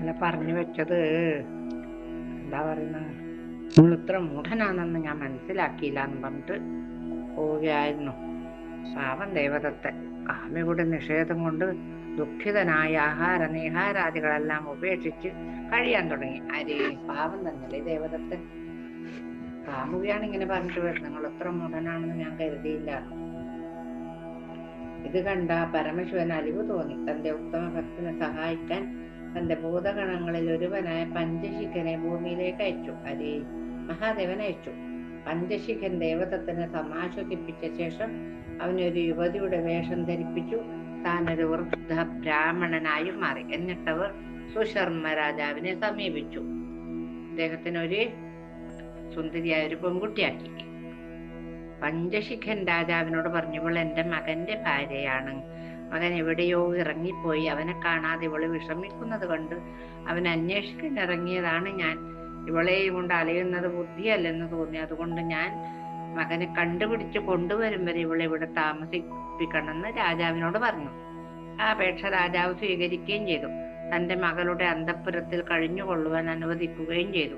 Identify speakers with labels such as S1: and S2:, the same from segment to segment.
S1: അല്ല പറഞ്ഞു വെച്ചത്. എന്താ പറയുന്ന? നിങ്ങൾ ഇത്ര മൂഢനാണെന്ന് ഞാൻ മനസ്സിലാക്കിയില്ല എന്ന് പറഞ്ഞിട്ട് പോവുകയായിരുന്നു. പാവം ദേവതത്തെ കാമ്യയുടെ നിഷേധം കൊണ്ട് ദുഃഖിതനായ ആഹാര നിഹാരാദികളെല്ലാം ഉപേക്ഷിച്ച് കഴിയാൻ തുടങ്ങി. അരി പാവം തന്നല്ലേ ദേവതത്തെ കാമുകയാണ് ഇങ്ങനെ പറഞ്ഞിട്ട് വരുന്നത്. നിങ്ങൾ എത്ര മൂഢനാണെന്ന് ഞാൻ കരുതിയില്ല. ഇത് കണ്ട പരമശിവൻ അലിവ് തോന്നി. തന്റെ ഉത്തമ ഭക്തനെ സഹായിക്കാൻ തന്റെ ഭൂതഗണങ്ങളിൽ ഒരുവനായ പഞ്ചശിഖനെ ഭൂമിയിലേക്ക് അയച്ചു. അരി മഹാദേവൻ അയച്ചു. പഞ്ചശിഖൻ ദേവതത്തിനെ സമാശ്വസിപ്പിച്ച ശേഷം അവനൊരു യുവതിയുടെ വേഷം ധരിപ്പിച്ചു. താൻ ഒരു വൃദ്ധ ബ്രാഹ്മണനായും മാറി. എന്നിട്ടവർ സുശർമ്മ രാജാവിനെ സമീപിച്ചു. അദ്ദേഹത്തിന് ഒരു സുന്ദരിയായ ഒരു പെൺകുട്ടിയാക്കി. പഞ്ചശിഖൻ രാജാവിനോട് പറഞ്ഞു എന്റെ മകന്റെ ഭാര്യയാണ്. മകൻ എവിടെയോ ഇറങ്ങിപ്പോയി. അവനെ കാണാതെ ഇവൾ വിഷമിക്കുന്നത് കണ്ട് അവൻ അന്വേഷിക്കാൻ ഇറങ്ങിയതാണ് ഞാൻ. ഇവളെയും കൊണ്ട് അലയുന്നത് ബുദ്ധിയല്ലെന്ന് തോന്നി. അതുകൊണ്ട് ഞാൻ മകനെ കണ്ടുപിടിച്ച് കൊണ്ടുവരും വരെ ഇവളെ ഇവിടെ താമസിപ്പിക്കണമെന്ന് രാജാവിനോട് പറഞ്ഞു. ആ അപേക്ഷ രാജാവ് സ്വീകരിക്കുകയും ചെയ്തു. തന്റെ മകളുടെ അന്തഃപുരത്തിൽ കഴിഞ്ഞുകൊള്ളുവാൻ അനുവദിക്കുകയും ചെയ്തു.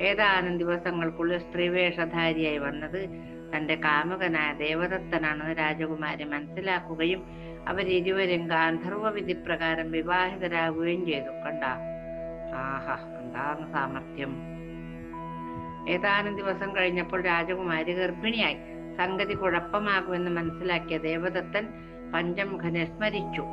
S1: ഏതാനും ദിവസങ്ങൾക്കുള്ളിൽ സ്ത്രീവേഷധാരിയായി വന്നത് തന്റെ കാമുകനായ ദേവദത്തനാണെന്ന് രാജകുമാരി മനസ്സിലാക്കുകയും അവരിരുവരും ഗാന്ധർവ വിധി പ്രകാരം വിവാഹിതരാകുകയും ചെയ്തു. കണ്ട? ആഹാ എന്താണ് സാമർഥ്യം. ഏതാനും ദിവസം കഴിഞ്ഞപ്പോൾ രാജകുമാരി ഗർഭിണിയായി. സംഗതി കുഴപ്പമാകുമെന്ന് മനസ്സിലാക്കിയ ദേവദത്തൻ പഞ്ചമുഖനെ സ്മരിച്ചു.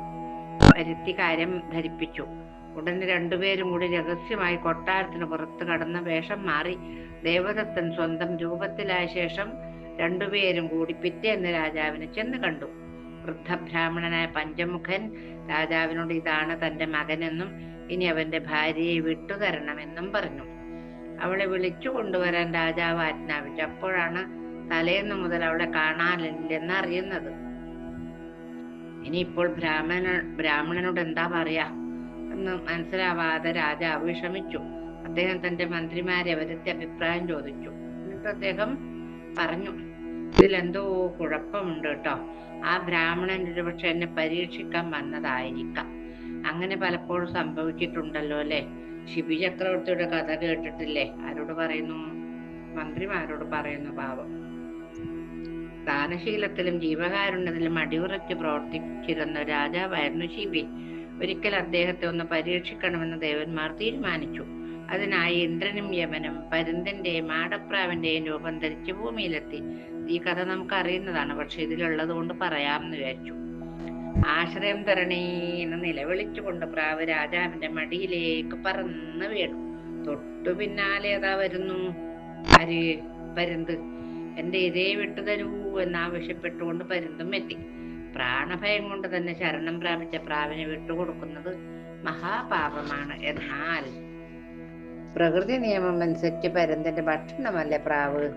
S1: വരുത്തി കാര്യം ധരിപ്പിച്ചു. ഉടനെ രണ്ടുപേരും കൂടി രഹസ്യമായി കൊട്ടാരത്തിന് പുറത്ത് കടന്ന വേഷം മാറി ദേവദത്തൻ സ്വന്തം രൂപത്തിലായ ശേഷം രണ്ടുപേരും കൂടി പിറ്റേന്ന് രാജാവിനെ ചെന്ന് കണ്ടു. വൃദ്ധബ്രാഹ്മണനായ പഞ്ചമുഖൻ രാജാവിനോട് ഇതാണ് തന്റെ മകനെന്നും ഇനി അവന്റെ ഭാര്യയെ വിട്ടുതരണമെന്നും പറഞ്ഞു. അവളെ വിളിച്ചു കൊണ്ടുവരാൻ രാജാവ് ആജ്ഞാപിച്ചു. അപ്പോഴാണ് തലേന്ന് മുതൽ അവളെ കാണാനില്ലെന്ന് അറിയുന്നത് ഇനിയിപ്പോൾ ബ്രാഹ്മണ ബ്രാഹ്മണനോട് എന്താ പറയാ? എന്ന് മനസ്സിലാവാതെ രാജാവ് വിഷമിച്ചു. അദ്ദേഹം തന്റെ മന്ത്രിമാരെ വരുത്തി അഭിപ്രായം ചോദിച്ചു. എന്നിട്ട് അദ്ദേഹം പറഞ്ഞു ഇതിലെന്തോ കുഴപ്പമുണ്ട് കേട്ടോ. ആ ബ്രാഹ്മണൻ ഒരുപക്ഷെ എന്നെ പരീക്ഷിക്കാൻ വന്നതായിരിക്കാം. അങ്ങനെ പലപ്പോഴും സംഭവിച്ചിട്ടുണ്ടല്ലോ അല്ലെ? ശിബി ചക്രവർത്തിയുടെ കഥ കേട്ടിട്ടില്ലേ? ആരോട് പറയുന്നു? മന്ത്രിമാരോട് പറയുന്നു പാവം. ദാനശീലത്തിലും ജീവകാരുണ്യത്തിലും അടിയുറച്ച് പ്രവർത്തിച്ചിരുന്ന രാജാവായിരുന്നു ശിബി. ഒരിക്കൽ അദ്ദേഹത്തെ ഒന്ന് പരീക്ഷിക്കണമെന്ന് ദേവന്മാർ തീരുമാനിച്ചു. അതിനായി ഇന്ദ്രനും യമനും പരുന്തിന്റെയും ആടപ്രാവിന്റെയും രൂപം ധരിച്ച് ഭൂമിയിലെത്തി. ഈ കഥ നമുക്ക് അറിയുന്നതാണ് പക്ഷെ ഇതിലുള്ളത് കൊണ്ട് പറയാമെന്ന് വിചാരിച്ചു. ആശ്രയം തരണേ എന്ന് നിലവിളിച്ചുകൊണ്ട് പ്രാവ് രാജാവിന്റെ മടിയിലേക്ക് പറന്ന് വീണു. തൊട്ടു പിന്നാലെ അതാ വരുന്നു. ആര് പരുന്ത് എന്റെ ഇതേ വിട്ടു തരൂ എന്നാവശ്യപ്പെട്ടുകൊണ്ട് പരുന്തും എത്തി. പ്രാണഭയം കൊണ്ട് തന്നെ ശരണം പ്രാപിച്ച പ്രാവിനെ വിട്ടുകൊടുക്കുന്നത് മഹാപാപമാണ്. എന്നാൽ പ്രകൃതി നിയമം അനുസരിച്ച് പരന്തന്റെ ഭക്ഷണമല്ലേ പ്രാവ്?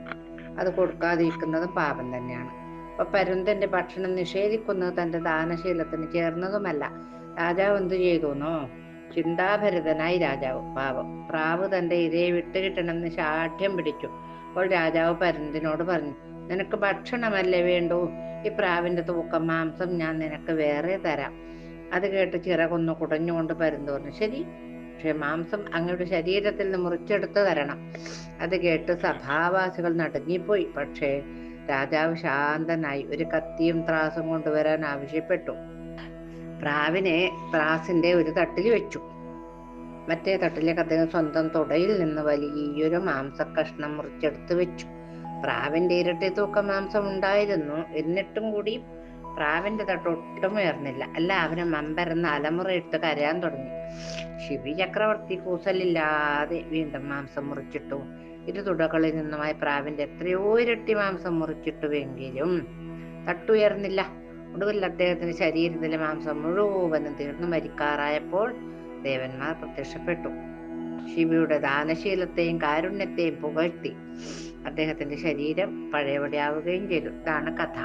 S1: അത് കൊടുക്കാതിരിക്കുന്നതും പാപം തന്നെയാണ്. അപ്പൊ പരന്തന്റെ ഭക്ഷണം നിഷേധിക്കുന്നത് തന്റെ ദാനശീലത്തിന് ചേർന്നതുമല്ല. രാജാവ് എന്തു ചെയ്തുന്നോ? ചിന്താഭരിതനായി രാജാവ്. പാപം പ്രാവ് തന്റെ ഇരയെ വിട്ടുകിട്ടണമെന്ന് ശാഠ്യം പിടിച്ചു. അപ്പോൾ രാജാവ് പരന്തിനോട് പറഞ്ഞു നിനക്ക് ഭക്ഷണമല്ലേ വേണ്ടൂ? ഈ പ്രാവിന്റെ തൂക്കം മാംസം ഞാൻ നിനക്ക് വേറെ തരാം. അത് കേട്ട് ചിറകൊന്ന് കുടഞ്ഞുകൊണ്ട് പറഞ്ഞു ശരി. പക്ഷെ മാംസം അങ്ങയുടെ ശരീരത്തിൽ നിന്ന് മുറിച്ചെടുത്ത് തരണം. അത് കേട്ട് സഭാവാസികൾ നടുങ്ങിപ്പോയി. പക്ഷേ രാജാവ് ശാന്തനായി ഒരു കത്തിയും ത്രാസും കൊണ്ടുവരാൻ ആവശ്യപ്പെട്ടു. പ്രാവിനെ ത്രാസിന്റെ ഒരു തട്ടിൽ വെച്ചു. മറ്റേ തട്ടിലേക്ക് അദ്ദേഹം സ്വന്തം തുടയിൽ നിന്ന് വലിയൊരു കഷ്ണം മുറിച്ചെടുത്ത് വെച്ചു. പ്രാവിന്റെ ഇരട്ടി തൂക്കം മാംസം ഉണ്ടായിരുന്നു എന്നിട്ടും കൂടി പ്രാവിന്റെ തട്ട് ഒട്ടും ഉയർന്നില്ല. എല്ലാവരും മമ്പരന്ന് അലമുറയിട്ട് കരയാൻ തുടങ്ങി. ശിവി ചക്രവർത്തി കൂസലില്ലാതെ വീണ്ടും മാംസം മുറിച്ചിട്ടു. ഇരു തുടകളിൽ നിന്നുമായി പ്രാവിന്റെ എത്രയോ ഇരട്ടി മാംസം മുറിച്ചിട്ടുവെങ്കിലും തട്ടുയർന്നില്ല. ഒടുവിൽ അദ്ദേഹത്തിന്റെ ശരീരത്തിലെ മാംസം മുഴുവനും തീർന്നു. മരിക്കാറായപ്പോൾ ദേവന്മാർ പ്രത്യക്ഷപ്പെട്ടു. ശിവയുടെ ദാനശീലത്തെയും കാരുണ്യത്തെയും പുകഴ്ത്തി അദ്ദേഹത്തിന്റെ ശരീരം പഴയപടിയാവുകയും ചെയ്തു. ഇതാണ് കഥ.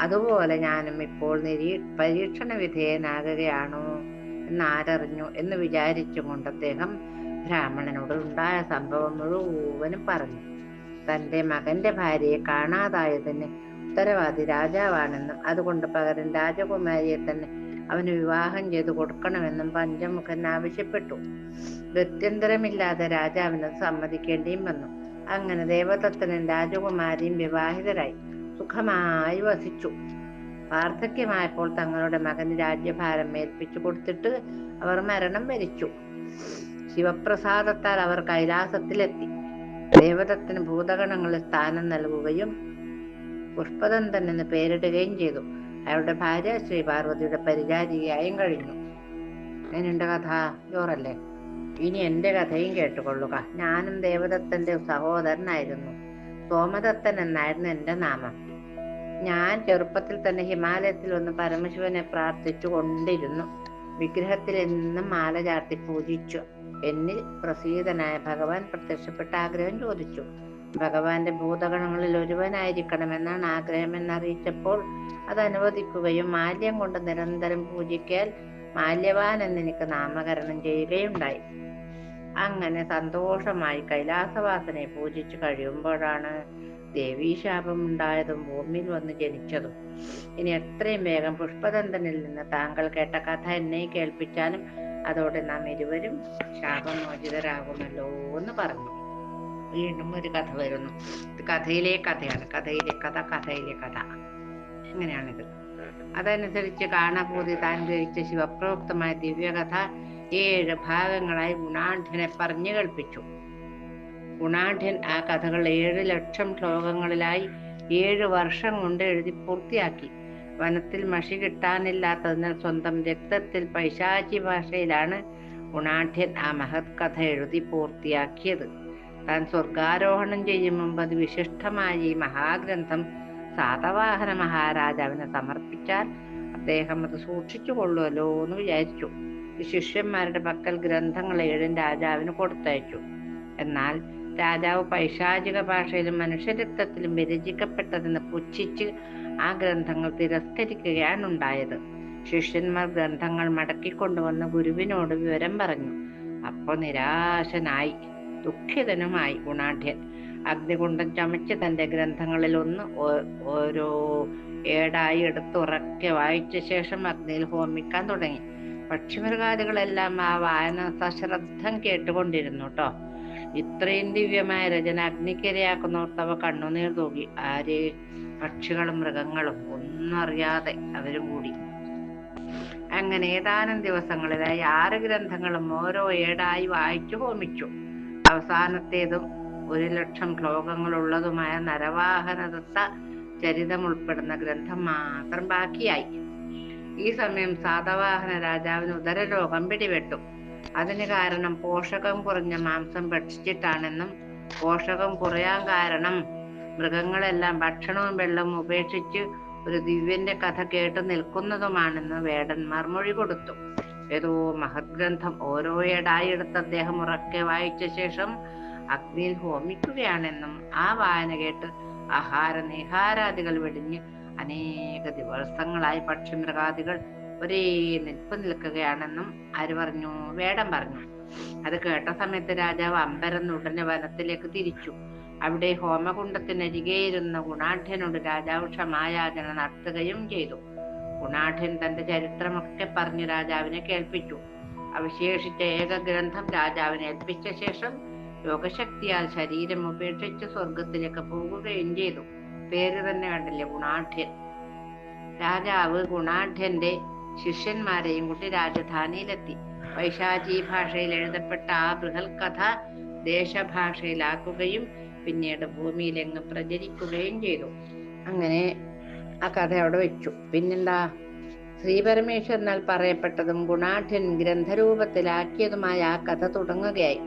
S1: അതുപോലെ ഞാനും ഇപ്പോൾ നിരീ പരീക്ഷണ വിധേയനാകുകയാണോ എന്ന് ആരറിഞ്ഞു എന്ന് വിചാരിച്ചുകൊണ്ട് അദ്ദേഹം ബ്രാഹ്മണനോട് ഉണ്ടായ സംഭവം മുഴുവനും പറഞ്ഞു. തന്റെ മകന്റെ ഭാര്യയെ കാണാതായതിന് ഉത്തരവാദി രാജാവാണെന്നും അതുകൊണ്ട് പകരം രാജകുമാരിയെ തന്നെ അവന് വിവാഹം ചെയ്തു കൊടുക്കണമെന്നും പഞ്ചമുഖൻ ആവശ്യപ്പെട്ടു. ഗത്യന്തരമില്ലാതെ രാജാവിന് സമ്മതിക്കേണ്ടിയും വന്നു. അങ്ങനെ ദേവദത്തനും രാജകുമാരിയും വിവാഹിതരായി. സുഖമായി വസിച്ചു. വാർദ്ധക്യമായപ്പോൾ തങ്ങളുടെ മകന് രാജ്യഭാരം ഏൽപ്പിച്ചു കൊടുത്തിട്ട് അവർ മരണം വരിച്ചു. ശിവപ്രസാദത്താൽ അവർ കൈലാസത്തിലെത്തി. ദേവദത്തിന് ഭൂതഗണങ്ങളിൽ സ്ഥാനം നൽകുകയും പുഷ്പദന്തൻ എന്ന് പേരിടുകയും ചെയ്തു. അയാളുടെ ഭാര്യ ശ്രീ പാർവതിയുടെ പരിചാരികയായും കഴിഞ്ഞു. അതിനുണ്ട് കഥ ജോറല്ലേ? ഇനി എന്റെ കഥയും കേട്ടുകൊള്ളുക. ഞാനും ദേവദത്തന്റെ സഹോദരനായിരുന്നു. സോമദത്തൻ എന്നായിരുന്നു എന്റെ നാമം. ഞാൻ ചെറുപ്പത്തിൽ തന്നെ ഹിമാലയത്തിൽ വന്ന് പരമശിവനെ പ്രാർത്ഥിച്ചു കൊണ്ടിരുന്നു. വിഗ്രഹത്തിൽ എന്നും മാല ചാർത്തി പൂജിച്ചു. എന്നിൽ പ്രസീതനായ ഭഗവാൻ പ്രത്യക്ഷപ്പെട്ട ആഗ്രഹം ചോദിച്ചു. ഭഗവാന്റെ ഭൂതഗണങ്ങളിൽ ഒരുവനായിരിക്കണമെന്നാണ് ആഗ്രഹം എന്നറിയിച്ചപ്പോൾ അത് അനുവദിക്കുകയും മാല്യം കൊണ്ട് നിരന്തരം പൂജിക്കാൻ മാല്യവാൻ എന്നെനിക്ക് നാമകരണം ചെയ്യുകയുണ്ടായി. അങ്ങനെ സന്തോഷമായി കൈലാസവാസനെ പൂജിച്ചു കഴിയുമ്പോഴാണ് ദേവീശാപം ഉണ്ടായതും ഭൂമിയിൽ വന്ന് ജനിച്ചതും. ഇനി എത്രയും വേഗം പുഷ്പദന്തനിൽ നിന്ന് താങ്കൾ കേട്ട കഥ എന്നെ കേൾപ്പിച്ചാലും അതോടെ നാം ഇരുവരും ശാപമോചിതരാകുമല്ലോ എന്ന് പറഞ്ഞു. വീണ്ടും ഒരു കഥ വരുന്നു. കഥയിലെ കഥയാണ്. കഥയിലെ കഥ കഥയിലെ കഥ. ഇങ്ങനെയാണിത് അതനുസരിച്ച് കാണാപൂതി താൻ ഗ്രഹിച്ച ശിവപ്രോക്തമായ ദിവ്യകഥ ഏഴ് ഭാഗങ്ങളായി ഗുണാഢ്യനെ പറഞ്ഞു കേൾപ്പിച്ചു. ഗുണാഢ്യൻ ആ കഥകൾ ഏഴ് ലക്ഷം ശ്ലോകങ്ങളിലായി ഏഴ് വർഷം കൊണ്ട് എഴുതി പൂർത്തിയാക്കി. വനത്തിൽ മഷി കിട്ടാനില്ലാത്തതിനാൽ സ്വന്തം രക്തത്തിൽ പൈശാചി ഭാഷയിലാണ് ഗുണാഢ്യൻ ആ മഹത് കഥ എഴുതി പൂർത്തിയാക്കിയത്. താൻ സ്വർഗാരോഹണം ചെയ്യും മുമ്പ് അത് വിശിഷ്ടമായ ഈ മഹാഗ്രന്ഥം സാതവാഹന മഹാരാജാവിനെ സമർപ്പിച്ചാൽ അദ്ദേഹം അത് സൂക്ഷിച്ചു കൊള്ളുമല്ലോ എന്ന് വിചാരിച്ചു. ശിഷ്യന്മാരുടെ പക്കൽ ഗ്രന്ഥങ്ങൾ ഏഴും രാജാവിന് കൊടുത്തയച്ചു. എന്നാൽ രാജാവ് പൈശാചിക ഭാഷയിലും മനുഷ്യരക്തത്തിലും വിരചിക്കപ്പെട്ടതെന്ന് പുച്ഛിച്ച് ആ ഗ്രന്ഥങ്ങൾ തിരസ്കരിക്കുകയാണ് ഉണ്ടായത്. ശിഷ്യന്മാർ ഗ്രന്ഥങ്ങൾ മടക്കിക്കൊണ്ടുവന്ന് ഗുരുവിനോട് വിവരം പറഞ്ഞു. അപ്പോൾ നിരാശനായി. ദുഃഖിതനുമായി ഗുണാഢ്യൻ അഗ്നികുണ്ടം ചമച്ച് തന്റെ ഗ്രന്ഥങ്ങളിൽ ഒന്ന് ഓരോ ഏടായി എടുത്തുറക്കെ വായിച്ച ശേഷം അഗ്നിയിൽ ഹോമിക്കാൻ തുടങ്ങി. പക്ഷിമൃഗാദികളെല്ലാം ആ വായന സശ്രദ്ധം കേട്ടുകൊണ്ടിരുന്നു കേട്ടോ ഇത്രയും ദിവ്യമായ രചന അഗ്നിക്കിരയാക്കുന്നോർത്തവ കണ്ണുനീർ തൂകി. ആരെ? പക്ഷികളും മൃഗങ്ങളും. ഒന്നറിയാതെ അവരും കൂടി. അങ്ങനെ ഏതാനും ദിവസങ്ങളിലായി ആറ് ഗ്രന്ഥങ്ങളും ഓരോ ഏടായി വായിച്ചു ഹോമിച്ചു. അവസാനത്തേതും ഒരു ലക്ഷം ശ്ലോകങ്ങളുള്ളതുമായ നരവാഹനദത്ത ചരിതം ഉൾപ്പെടുന്ന ഗ്രന്ഥം മാത്രം ബാക്കിയായി. ഈ സമയം സാതവാഹന രാജാവിന് ഉദരരോഗം പിടിപെട്ടു. അതിന് കാരണം പോഷകം കുറഞ്ഞ മാംസം ഭക്ഷിച്ചിട്ടാണെന്നും പോഷകം കുറയാൻ കാരണം മൃഗങ്ങളെല്ലാം ഭക്ഷണവും വെള്ളവും ഉപേക്ഷിച്ച് ഒരു ദിവ്യന്റെ കഥ കേട്ട് നിൽക്കുന്നതുമാണെന്ന് വേടന്മാർ മൊഴി കൊടുത്തു. ഏതോ മഹത് ഗ്രന്ഥം ഓരോ ഏടായി എടുത്ത് അദ്ദേഹം ഉറക്കെ വായിച്ച ശേഷം അഗ്നിയിൽ ഹോമിക്കുകയാണെന്നും ആ വായന കേട്ട് ആഹാര നിഹാരാദികൾ വെടിഞ്ഞ് അനേക ദിവസങ്ങളായി പക്ഷിമൃഗാദികൾ ഒരേ നിൽപ്പ് നിൽക്കുകയാണെന്നും ആര് പറഞ്ഞു വേടം പറഞ്ഞു. അത് കേട്ട സമയത്ത് രാജാവ് അമ്പരന്ന് ഉടനെ വനത്തിലേക്ക് തിരിച്ചു. അവിടെ ഹോമകുണ്ടത്തിനരികെ ഇരുന്ന ഗുണാഠ്യനോട് രാജാവ് ക്ഷമായാചന നടത്തുകയും ചെയ്തു. ഗുണാഢ്യൻ തന്റെ ചരിത്രമൊക്കെ പറഞ്ഞു രാജാവിനെ കേൾപ്പിച്ചു. അവശേഷിച്ച ഏക ഗ്രന്ഥം രാജാവിനെ ഏൽപ്പിച്ച ശേഷം യോഗശക്തിയാൽ ശരീരം ഉപേക്ഷിച്ച് സ്വർഗത്തിലേക്ക് പോകുകയും ചെയ്തു. പേര് തന്നെ കണ്ടില്ലേ ഗുണാഠ്യൻ രാജാവ് ഗുണാഠ്യന്റെ ശിഷ്യന്മാരെയും കൂട്ടി രാജധാനിയിലെത്തി. വൈശാചി ഭാഷയിൽ എഴുതപ്പെട്ട ആ ബൃഹൽ കഥ ദേശഭാഷയിലാക്കുകയും പിന്നീട് ഭൂമിയിലെങ്ങ് പ്രചരിക്കുകയും ചെയ്തു. അങ്ങനെ ആ കഥ അവിടെ വെച്ചു. പിന്നെന്താ? ശ്രീപരമേശ്വരനാൽ പറയപ്പെട്ടതും ഗുണാഠ്യൻ ഗ്രന്ഥരൂപത്തിലാക്കിയതുമായ ആ കഥ തുടങ്ങുകയായി.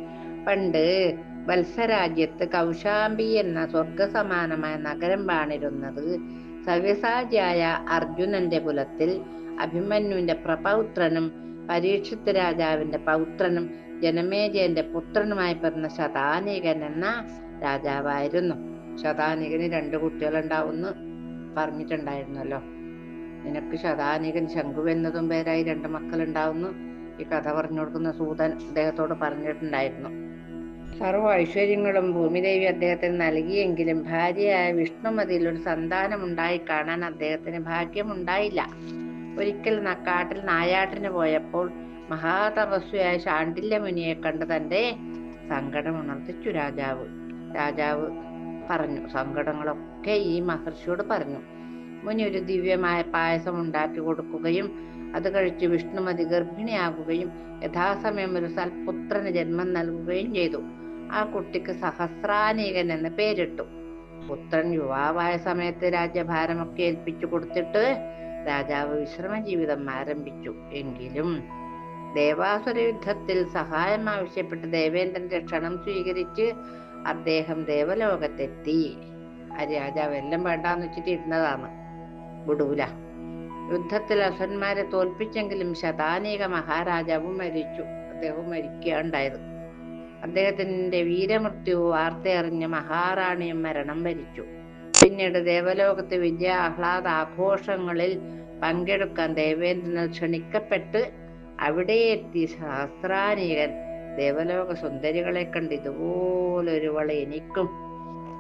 S1: പണ്ട് വത്സരാജ്യത്ത് കൗശാംബി എന്ന സ്വർഗസമാനമായ നഗരം വാണിരുന്നത് സവ്യസാജിയായ അർജുനന്റെ കുലത്തിൽ അഭിമന്യുവിന്റെ പ്രപൗത്രനും പരീക്ഷിത് രാജാവിന്റെ പൗത്രനും ജനമേജയന്റെ പുത്രനുമായി പിറന്ന ശതാനികൻ എന്ന രാജാവായിരുന്നു. ശതാനികന് രണ്ട് കുട്ടികളുണ്ടാവുമെന്ന് പറഞ്ഞിട്ടുണ്ടായിരുന്നല്ലോ. നിനക്ക് ശതാനികൻ ശംഖു എന്നതും പേരായി രണ്ട് മക്കളുണ്ടാവുന്നു. ഈ കഥ പറഞ്ഞു കൊടുക്കുന്ന സൂതൻ അദ്ദേഹത്തോട് പറഞ്ഞിട്ടുണ്ടായിരുന്നു. സർവ ഐശ്വര്യങ്ങളും ഭൂമിദേവി അദ്ദേഹത്തിന് നൽകിയെങ്കിലും ഭാര്യയായ വിഷ്ണുമതിയിൽ ഒരു സന്താനം ഉണ്ടായി കാണാൻ അദ്ദേഹത്തിന് ഭാഗ്യമുണ്ടായില്ല. ഒരിക്കൽ നക്കാട്ടിൽ കാട്ടിൽ നായാട്ടിന് പോയപ്പോൾ മഹാതപസ്വിയായ ശാണ്ഡില്യ മുനിയെ കണ്ട് തന്റെ സങ്കടം ഉണർത്തിച്ചു രാജാവ്. രാജാവ് പറഞ്ഞു. സങ്കടങ്ങളൊക്കെ ഈ മഹർഷിയോട് പറഞ്ഞു. മുനി ഒരു ദിവ്യമായ പായസം ഉണ്ടാക്കി കൊടുക്കുകയും അത് കഴിച്ച് വിഷ്ണുമതി ഗർഭിണിയാകുകയും യഥാസമയം ഒരു സൽപുത്രന് ജന്മം നൽകുകയും ചെയ്തു. ആ കുട്ടിക്ക് സഹസ്രാനീകൻ എന്ന് പേരിട്ടു. പുത്രൻ യുവാവായ സമയത്ത് രാജ്യഭാരമൊക്കെ ഏൽപ്പിച്ചു കൊടുത്തിട്ട് രാജാവ് വിശ്രമ ജീവിതം ആരംഭിച്ചു. എങ്കിലും ദേവാസുര യുദ്ധത്തിൽ സഹായം ആവശ്യപ്പെട്ട് ദേവേന്ദ്രന്റെ ക്ഷണം സ്വീകരിച്ച് അദ്ദേഹം ദേവലോകത്തെത്തി. ആ രാജാവ് എല്ലാം വേണ്ടാന്ന് വെച്ചിട്ട് ഇരുന്നതാണ്. വിടൂല. യുദ്ധത്തിൽ അസുരന്മാരെ തോൽപ്പിച്ചെങ്കിലും ശതാനീക മഹാരാജാവും മരിച്ചു. അദ്ദേഹവും മരിക്കുകയുണ്ടായത്. അദ്ദേഹത്തിന്റെ വീരമൃത്യു വാർത്തയറിഞ്ഞ മഹാറാണിയും മരണം വരിച്ചു. പിന്നീട് ദേവലോകത്ത് വിജയ ആഹ്ലാദ ആഘോഷങ്ങളിൽ പങ്കെടുക്കാൻ ദേവേന്ദ്രൻ ക്ഷണിക്കപ്പെട്ട് അവിടെ എത്തി സഹസ്രാനീകൻ ദേവലോക സുന്ദരികളെ കണ്ട് ഇതുപോലൊരുവളെ എനിക്കും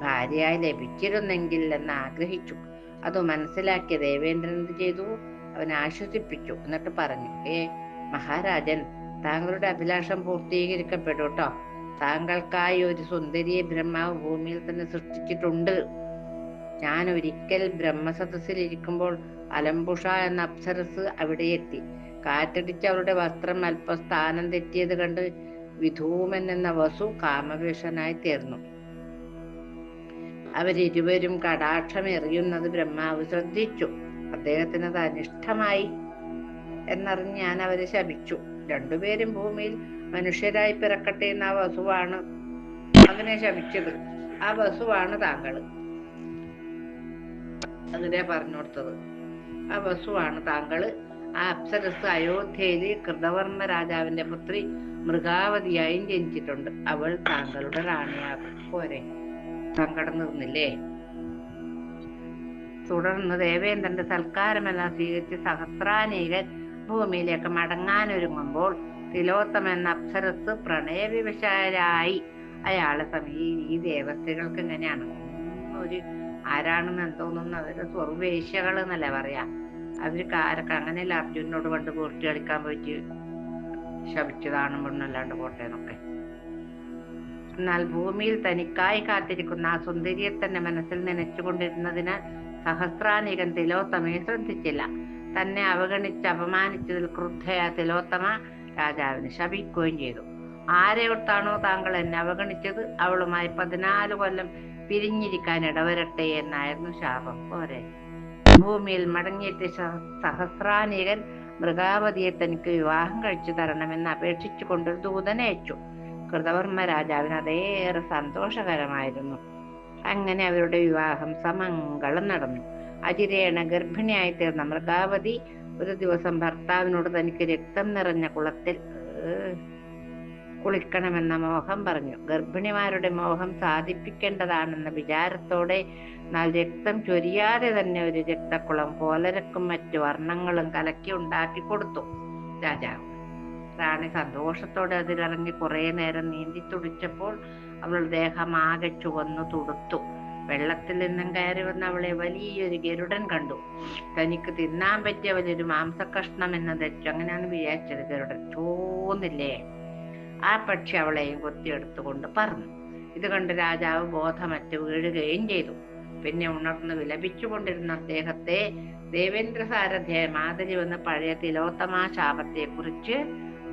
S1: ഭാര്യയായി ലഭിച്ചിരുന്നെങ്കിൽ എന്ന് ആഗ്രഹിച്ചു. അത് മനസ്സിലാക്കിയ ദേവേന്ദ്രൻ എന്ത് ചെയ്തു? അവൻ ആശ്വസിപ്പിച്ചു. എന്നിട്ട് പറഞ്ഞു ഏ മഹാരാജൻ താങ്കളുടെ അഭിലാഷം പൂർത്തീകരിക്കപ്പെടും കേട്ടോ താങ്കൾക്കായി ഒരു സുന്ദരിയെ ബ്രഹ്മാവ് ഭൂമിയിൽ തന്നെ സൃഷ്ടിച്ചിട്ടുണ്ട്. ഞാൻ ഒരിക്കൽ ബ്രഹ്മസദസ്സിൽ ഇരിക്കുമ്പോൾ അലംബുഷ എന്ന അപ്സരസ് അവിടെ എത്തി. കാറ്റടിച്ച് അവരുടെ വസ്ത്രം അല്പം സ്ഥാനം തെറ്റിയത് കണ്ട് വിധൂമൻ എന്ന വസു കാമവേഷനായി തീർന്നു. അവരിരുവരും കടാക്ഷം എറിയുന്നത് ബ്രഹ്മാവ് ശ്രദ്ധിച്ചു. അദ്ദേഹത്തിന് അത് അനിഷ്ടമായി എന്നറിഞ്ഞ് ഞാൻ അവരെ ശപിച്ചു. രണ്ടുപേരും ഭൂമിയിൽ മനുഷ്യരായി പിറക്കട്ടെ എന്ന ആ വസുവാണ് അങ്ങനെ ശപിച്ചത്. ആ വസുവാണ് താങ്കൾ അതിനെ പറഞ്ഞു കൊടുത്തത് ആ വസുവാണ് താങ്കൾ ആ അപ്സരസ് അയോധ്യയിൽ കൃതവർമ്മ രാജാവിന്റെ പുത്രി മൃഗാവതിയായും ജനിച്ചിട്ടുണ്ട്. അവൾ താങ്കളുടെ റാണിയാകും പോരെ. സങ്കടം തുടർന്ന് ദേവേന്ദ്രന്റെ സൽക്കാരമെല്ലാം സ്വീകരിച്ച് സഹസ്രാനീകൻ ഭൂമിയിലേക്ക് മടങ്ങാനൊരുങ്ങുമ്പോൾ തിലോത്തം എന്ന അപ്സരസ് പ്രണയവിവശരായി. അയാളെ സമീ ഈ ദേവസ്ഥകൾക്ക് എങ്ങനെയാണ്? ഒരു ആരാണെന്ന് എന്തോന്നും അവരുടെ സ്വർവേശ്യകൾ എന്നല്ലേ പറയാ? അവർക്ക് ആരൊക്കെ അങ്ങനെയല്ല അർജുനോട് പണ്ട് കൂട്ടി കളിക്കാൻ പോയിട്ട് ശപിച്ചതാണ് പെണ്ണല്ലാണ്ട് പോട്ടെ എന്നൊക്കെ എന്നാൽ ഭൂമിയിൽ തനിക്കായി കാത്തിരിക്കുന്ന ആ സുന്ദരിയെ തന്നെ മനസ്സിൽ നനച്ചുകൊണ്ടിരുന്നതിനാൽ സഹസ്രാനികൻ തിലോത്തമയെ ശ്രദ്ധിച്ചില്ല. തന്നെ അവഗണിച്ച് അപമാനിച്ചതിൽ ക്രുദ്ധയ തിലോത്തമ രാജാവിന് ശപിക്കുകയും ചെയ്തു. ആരെ ഓർത്താണോ താങ്കൾ എന്നെ അവഗണിച്ചത്? അവളുമായി പതിനാല് കൊല്ലം പിരിഞ്ഞിരിക്കാൻ ഇടവരട്ടെ എന്നായിരുന്നു ശാപം. പോരെ. ഭൂമിയിൽ മടങ്ങിയെത്തിയ സഹസ്രാനികൻ മൃഗാവതിയെ തനിക്ക് വിവാഹം കഴിച്ചു തരണമെന്ന് ദൂതനെ അയച്ചു. കൃതവർമ്മ രാജാവിന് അതേറെ സന്തോഷകരമായിരുന്നു. അങ്ങനെ അവരുടെ വിവാഹം സമംഗളം നടന്നു. അജിരേണ ഗർഭിണിയായി തീർന്ന മൃഗാവതി ഒരു ദിവസം ഭർത്താവിനോട് തനിക്ക് രക്തം നിറഞ്ഞ കുളത്തിൽ കുളിക്കണമെന്ന മോഹം പറഞ്ഞു. ഗർഭിണിമാരുടെ മോഹം സാധിപ്പിക്കേണ്ടതാണെന്ന വിചാരത്തോടെ എന്നാൽ രക്തം ചൊരിയാതെ തന്നെ ഒരു രക്തക്കുളം കോലരക്കും മറ്റു വർണങ്ങളും കലക്കി ഉണ്ടാക്കി കൊടുത്തു. രാജാവ് റാണി സന്തോഷത്തോടെ അതിലിറങ്ങി കുറെ നേരം നീന്തി തുടിച്ചപ്പോൾ അവൾ ദേഹം ആകെ ചുവന്നു തുടുത്തു. വെള്ളത്തിൽ നിന്നും കയറി വന്ന അവളെ വലിയൊരു ഗരുഡൻ കണ്ടു. തനിക്ക് തിന്നാൻ പറ്റിയ വലിയൊരു മാംസകഷ്ണം എന്ന് ധരിച്ചു അങ്ങനെയാണ് വിചാരിച്ചത് ഗരുഡൻ. ചോന്നില്ലേ ആ പക്ഷി അവളെയും കൊത്തിയെടുത്തുകൊണ്ട് പറഞ്ഞു ഇത് കണ്ട് രാജാവ് ബോധമറ്റ് വീഴുകയും ചെയ്തു. പിന്നെ ഉണർന്ന് വിലപിച്ചുകൊണ്ടിരുന്ന അദ്ദേഹത്തെ ദേവേന്ദ്ര സാരഥ്യ മാതരി വന്ന് പഴയ തിലോത്തമാ ശാപത്തെ കുറിച്ച്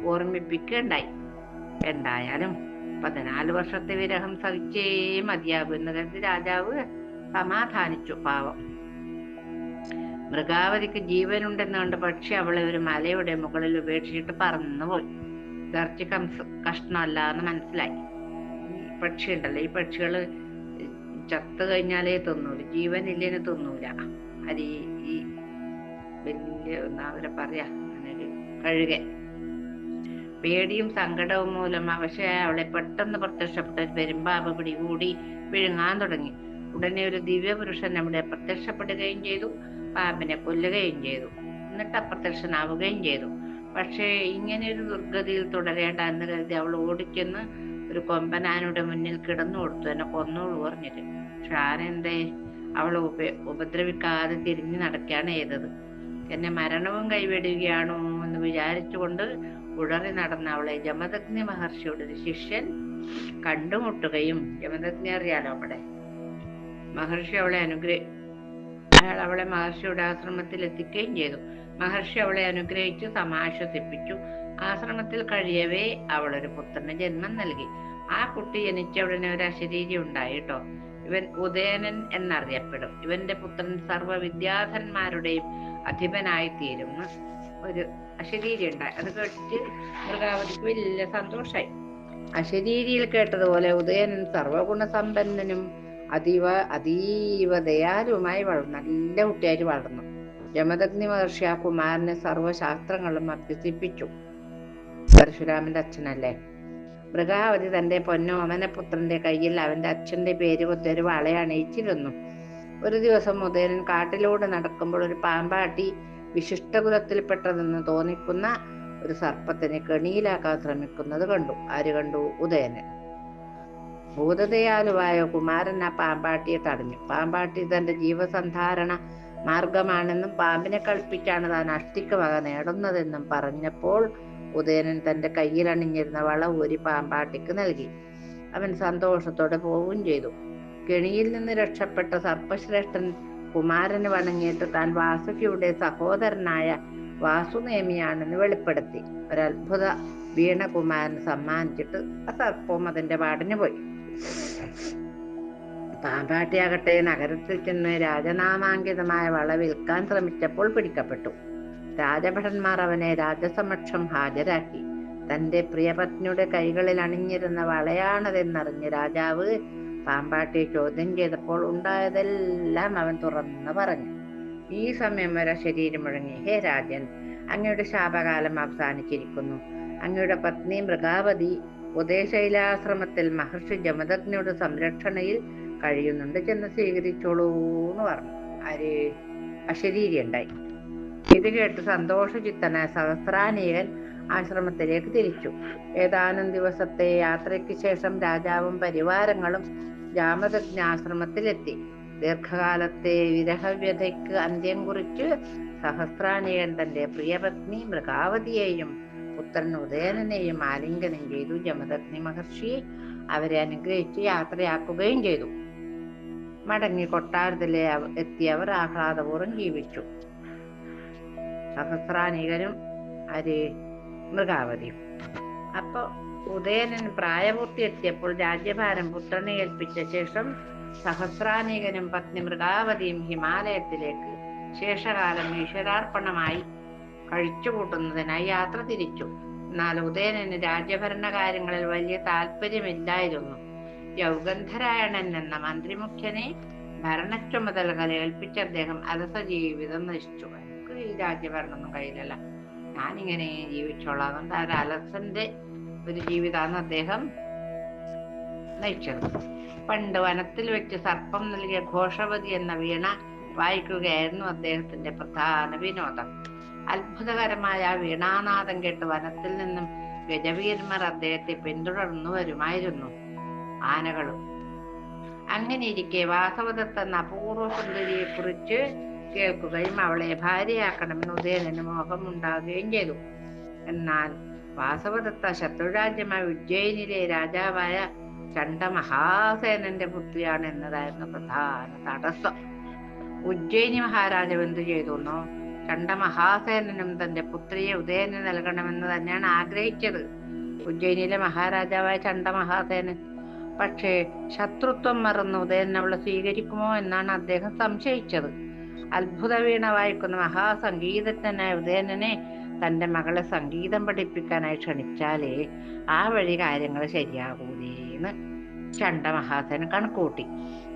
S1: ഓർമ്മിപ്പിക്കുകയുണ്ടായി എന്തായാലും പതിനാല് വർഷത്തെ വിരഹം സഹിച്ചേ മതിയാകും എന്ന് കരുതി രാജാവ് സമാധാനിച്ചു പാവം. മൃഗാവതിക്ക് ജീവനുണ്ടെന്ന് കണ്ട് പക്ഷി അവളെ ഒരു മലയുടെ മുകളിൽ ഉപേക്ഷിച്ചിട്ട് പറന്നുപോയി. ഇറച്ചി കംസ കഷ്ണമല്ല എന്ന് മനസ്സിലായി. ഈ പക്ഷി ഉണ്ടല്ലോ ഈ പക്ഷികൾ ചത്തു കഴിഞ്ഞാലേ തിന്നൂല ജീവനില്ലേനെ തിന്നൂല അത് ഈ വലിയ എന്താ അവരെ പറയാ അങ്ങനെ ഒരു കഴുകൻ. പേടിയും സങ്കടവും മൂലം അവശ അവളെ പെട്ടെന്ന് പ്രത്യക്ഷപ്പെട്ട ഒരു പെരുമ്പാമ്പ് പിടികൂടി വിഴുങ്ങാൻ തുടങ്ങി. ഉടനെ ഒരു ദിവ്യപുരുഷൻ അവിടെ പ്രത്യക്ഷപ്പെടുകയും ചെയ്തു പാമ്പിനെ കൊല്ലുകയും ചെയ്തു. എന്നിട്ട് അപ്രത്യക്ഷനാവുകയും ചെയ്തു. പക്ഷേ ഒരു ദുർഗതിയിൽ തുടരേണ്ട എന്ന് കരുതി അവൾ ഓടിക്കുന്ന ഒരു കൊമ്പനാനയുടെ മുന്നിൽ കിടന്നു കൊടുത്തു. എന്നെ കൊന്നോളൂ പറഞ്ഞിട്ട്. പക്ഷെ ആരെന്തേ? അവളെ ഉപ ഉപദ്രവിക്കാതെ തിരിഞ്ഞു നടക്കുകയാണ് ചെയ്തത്. എന്നെ മരണവും കൈവിടുകയാണോ എന്ന് വിചാരിച്ചുകൊണ്ട് ഉഴറി നടന്ന അവളെ ജമദഗ്നി മഹർഷിയുടെ ഒരു ശിഷ്യൻ കണ്ടുമുട്ടുകയും ജമദഗ്നി അറിയാലോ അവിടെ? മഹർഷി അവളെ അനുഗ്രഹ അയാൾ അവളെ മഹർഷിയുടെ ആശ്രമത്തിൽ എത്തിക്കുകയും ചെയ്തു. മഹർഷി അവളെ അനുഗ്രഹിച്ചു സമാശ്വസിപ്പിച്ചു ആശ്രമത്തിൽ കഴിയവേ അവൾ ഒരു പുത്രന് ജന്മം നൽകി. ആ കുട്ടി ജനിച്ച ഉടനെ ഒരു അശരീരി ഉണ്ടായിട്ടോ ഇവൻ ഉദയനൻ എന്നറിയപ്പെടും. ഇവന്റെ പുത്രൻ സർവവിദ്യാധന്മാരുടെയും അധിപനായി തീരും ഒരു അശരീരി ഉണ്ടായി. അത് കേട്ടിട്ട് മൃഗാവതിക്ക് വലിയ സന്തോഷായി. അശരീരിയിൽ കേട്ടതുപോലെ ഉദയനൻ സർവഗുണസമ്പന്നനും അതീവ അതീവ ദയാലുമായി വളർന്നു. നല്ല കുട്ടിയായിട്ട് വളർന്നു. യമദഗ്നി മഹർഷി ആ കുമാരനെ സർവശാസ്ത്രങ്ങളും അഭ്യസിപ്പിച്ചു. പരശുരാമന്റെ അച്ഛനല്ലേ? മൃഗാവതി തന്റെ പൊന്നോമനപുത്രന്റെ കയ്യിൽ അവന്റെ അച്ഛന്റെ പേര് കൊത്തൊരു വള അണിയിച്ചിരുന്നു. ഒരു ദിവസം മുതേരൻ കാട്ടിലൂടെ നടക്കുമ്പോൾ ഒരു പാമ്പാട്ടി വിശിഷ്ടകുലത്തിൽപ്പെട്ടതെന്ന് തോന്നിക്കുന്ന ഒരു സർപ്പത്തിനെ കെണിയിലാക്കാൻ ശ്രമിക്കുന്നത് കണ്ടു. ആര് കണ്ടു? ഉദയനൻ ഭൂതദയാലുവായ കുമാരൻ ആ പാമ്പാട്ടിയെ തടഞ്ഞു. പാമ്പാട്ടി തന്റെ ജീവസന്ധാരണ മാർഗമാണെന്നും പാമ്പിനെ കളിപ്പിച്ചാണ് താൻ അഷ്ടിക്ക് വക നേടുന്നതെന്നും പറഞ്ഞപ്പോൾ ഉദയനൻ തന്റെ കയ്യിൽ അണിഞ്ഞിരുന്ന വള ഊരി പാമ്പാട്ടിക്ക് നൽകി. അവൻ സന്തോഷത്തോടെ പോവുകയും ചെയ്തു. കെണിയിൽ നിന്ന് രക്ഷപ്പെട്ട സർപ്പശ്രേഷ്ഠൻ കുമാരന് വണങ്ങിയിട്ട് താൻ വാസുകിയുടെ സഹോദരനായ വാസുനേമിയാണെന്ന് വെളിപ്പെടുത്തി. ഒരത്ഭുത വീണ കുമാരന് സമ്മാനിച്ചിട്ട് ആ സർപ്പം അതിന്റെ പാടിന് പോയി. പാമ്പാട്ടിയാകട്ടെ നഗരത്തിൽ ചെന്ന് രാജനാമാങ്കിതമായ വള വിൽക്കാൻ ശ്രമിച്ചപ്പോൾ പിടിക്കപ്പെട്ടു. രാജഭടന്മാർ അവനെ രാജസമക്ഷം ഹാജരാക്കി. തന്റെ പ്രിയപത്നിയുടെ കൈകളിൽ അണിഞ്ഞിരുന്ന വളയാണതെന്നറിഞ്ഞ് രാജാവ് പാമ്പാട്ടിയെ ചോദ്യം ചെയ്തപ്പോൾ ഉണ്ടായതെല്ലാം അവൻ തുറന്നു പറഞ്ഞു. ഈ സമയം വരെ ശരീരം മുഴങ്ങി ഹേ രാജൻ അങ്ങയുടെ ശാപകാലം അവസാനിച്ചിരിക്കുന്നു. അങ്ങയുടെ പത്നി മൃഗാവതി ഉദയശൈലാശ്രമത്തിൽ മഹർഷി ജമദഗ്നിയുടെ സംരക്ഷണയിൽ കഴിയുന്നുണ്ട്. ചെന്ന് സ്വീകരിച്ചോളൂ എന്ന് പറഞ്ഞു. ആര് അശരീരി ഉണ്ടായി. ഇത് കേട്ട് സന്തോഷചിത്തന സഹസ്രാനീകൻ ആശ്രമത്തിലേക്ക് തിരിച്ചു. ഏതാനും ദിവസത്തെ യാത്രയ്ക്ക് ശേഷം രാജാവും പരിവാരങ്ങളും ജാമതജ്ഞാശ്രമത്തിലെത്തി ദീർഘകാലത്തെ വിരഹവ്യതയ്ക്ക് അന്ത്യം കുറിച്ച് സഹസ്രാനീകൻ തന്റെ പ്രിയപത്നി മൃഗാവതിയെയും പുത്രൻ ഉദയനെയും ആലിംഗനം ചെയ്തു. ജമദഗ്നി മഹർഷി അവരെ അനുഗ്രഹിച്ച് യാത്രയാക്കുകയും ചെയ്തു. മടങ്ങി കൊട്ടാരത്തിലെ എത്തിയവർ ആഹ്ലാദപൂർവം ജീവിച്ചു. സഹസ്രാനികനും അരി മൃഗാവതിയും. അപ്പൊ ഉദയനൻ പ്രായപൂർത്തി എത്തിയപ്പോൾ രാജ്യഭാരം പുത്രനെ ഏൽപ്പിച്ച ശേഷം സഹസ്രാനികനും പത്നി മൃഗാവതിയും ഹിമാലയത്തിലേക്ക് ശേഷകാലം ഈശ്വരാർപ്പണമായി കഴിച്ചുകൂട്ടുന്നതിനായി യാത്ര തിരിച്ചു. എന്നാൽ ഉദയനന് രാജ്യഭരണ കാര്യങ്ങളിൽ വലിയ താല്പര്യമില്ലായിരുന്നു യൗഗന്ധരായണൻ എന്ന മന്ത്രിമുഖ്യനെ ഭരണച്ചുമതലകൾ ഏൽപ്പിച്ച അദ്ദേഹം അലസ ജീവിതം നശിച്ചു. എനിക്ക് ഈ രാജ്യഭരണമൊന്നും കഴിയില്ലല്ല. ഞാനിങ്ങനെ ജീവിച്ചോളാം അതുകൊണ്ട് ആ അലസന്റെ ഒരു ജീവിതമാണ് അദ്ദേഹം നയിച്ചത്. പണ്ട് വനത്തിൽ വെച്ച് സർപ്പം നൽകിയ ഘോഷവതി എന്ന വീണ വായിക്കുകയായിരുന്നു അദ്ദേഹത്തിന്റെ പ്രധാന വിനോദം. അത്ഭുതകരമായ ആ കേട്ട് വനത്തിൽ നിന്നും ഗജവീരന്മാർ അദ്ദേഹത്തെ പിന്തുടർന്നു വരുമായിരുന്നു. ആനകളും. അങ്ങനെയിരിക്കെ വാസവദത്ത എന്ന അപൂർവ സുന്ദരിയെ കുറിച്ച് കേൾക്കുകയും അവളെ ഭാര്യയാക്കണമെന്ന് ഉദയനന് മോഹമുണ്ടാകുകയും ചെയ്തു. എന്നാൽ വാസവദത്ത ശത്രുരാജ്യമായ ഉജ്ജയിനിലെ രാജാവായ ചണ്ഡമഹാസേനന്റെ പുത്രിയാണ് എന്നതായിരുന്നു പ്രധാന തടസ്സം. ഉജ്ജയിനി മഹാരാജാവ് എന്തു ചെയ്തുന്നോ ചണ്ഡമഹാസേനനും തന്റെ പുത്രിയെ ഉദയന് നൽകണമെന്ന് തന്നെയാണ് ആഗ്രഹിച്ചത്. ഉജ്ജയിനിലെ മഹാരാജാവായ ചണ്ഡമഹാസേനൻ പക്ഷേ ശത്രുത്വം മറന്ന് ഉദയൻ അവളെ സ്വീകരിക്കുമോ എന്നാണ് അദ്ദേഹം സംശയിച്ചത്. അത്ഭുത വീണ വായിക്കുന്ന മഹാസംഗീതജ്ഞനായ ഉദയനെ തന്റെ മകളെ സംഗീതം പഠിപ്പിക്കാനായി ക്ഷണിച്ചാലേ ആ വഴി കാര്യങ്ങൾ ശരിയാകൂലേന്ന് ചണ്ട മഹാസൻ കണക്കൂട്ടി.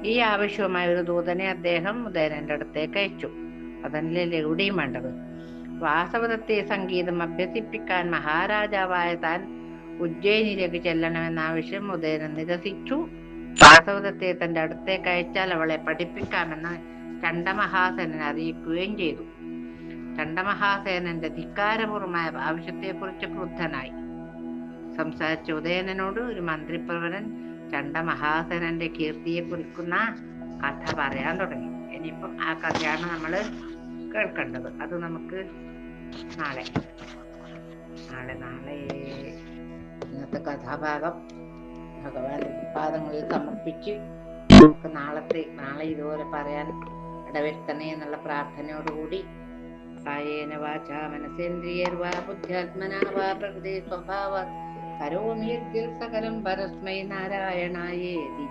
S1: ഈ ആവശ്യവുമായ ഒരു ദൂതനെ അദ്ദേഹം ഉദയനന്റെ അടുത്തേക്ക് അയച്ചു. അതല്ലേ എവിടെയും വേണ്ടത്? വാസവദത്തെ സംഗീതം അഭ്യസിപ്പിക്കാൻ മഹാരാജാവായ താൻ ഉജ്ജയിനിലേക്ക് ചെല്ലണമെന്ന ആവശ്യം ഉദയനൻ നിരസിച്ചു. വാസവദത്തെ തന്റെ അടുത്തേക്ക് അയച്ചാൽ അവളെ പഠിപ്പിക്കാമെന്ന് ചണ്ഡമഹാസേനൻ അറിയിക്കുകയും ചെയ്തു. ചണ്ഡമഹാസേനന്റെ ധിക്കാരപൂർവമായ ആവശ്യത്തെക്കുറിച്ച് ക്രുദ്ധനായി. സംസാരിച്ച ഉദയനനോട് ഒരു മന്ത്രിപ്രവരൻ ചണ്ഡമഹാസേനന്റെ കീർത്തിയെ കുറിക്കുന്ന കഥ പറയാൻ തുടങ്ങി. ഇനിയിപ്പം ആ കഥയാണ് നമ്മൾ കേൾക്കേണ്ടത്. അത് നമുക്ക് നാളെ. നാളെ നാളെ. ഇന്നത്തെ കഥാഭാഗം ഭഗവാന്റെ പാദങ്ങളിൽ സമർപ്പിച്ച് നമുക്ക് നാളത്തെ നാളെ ഇതുപോലെ പറയാൻ ഇടവരുത്തണേ എന്നുള്ള പ്രാർത്ഥനയോടുകൂടി കായേന വാച മനസേന്ദ്രിയർവാ ബുദ്ധ്യാത്മനാ വാ പ്രകൃതി സ്വഭാവ കരോമി സകലം പരസ്മൈ നാരായണായേതി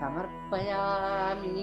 S1: സമർപ്പയാമി.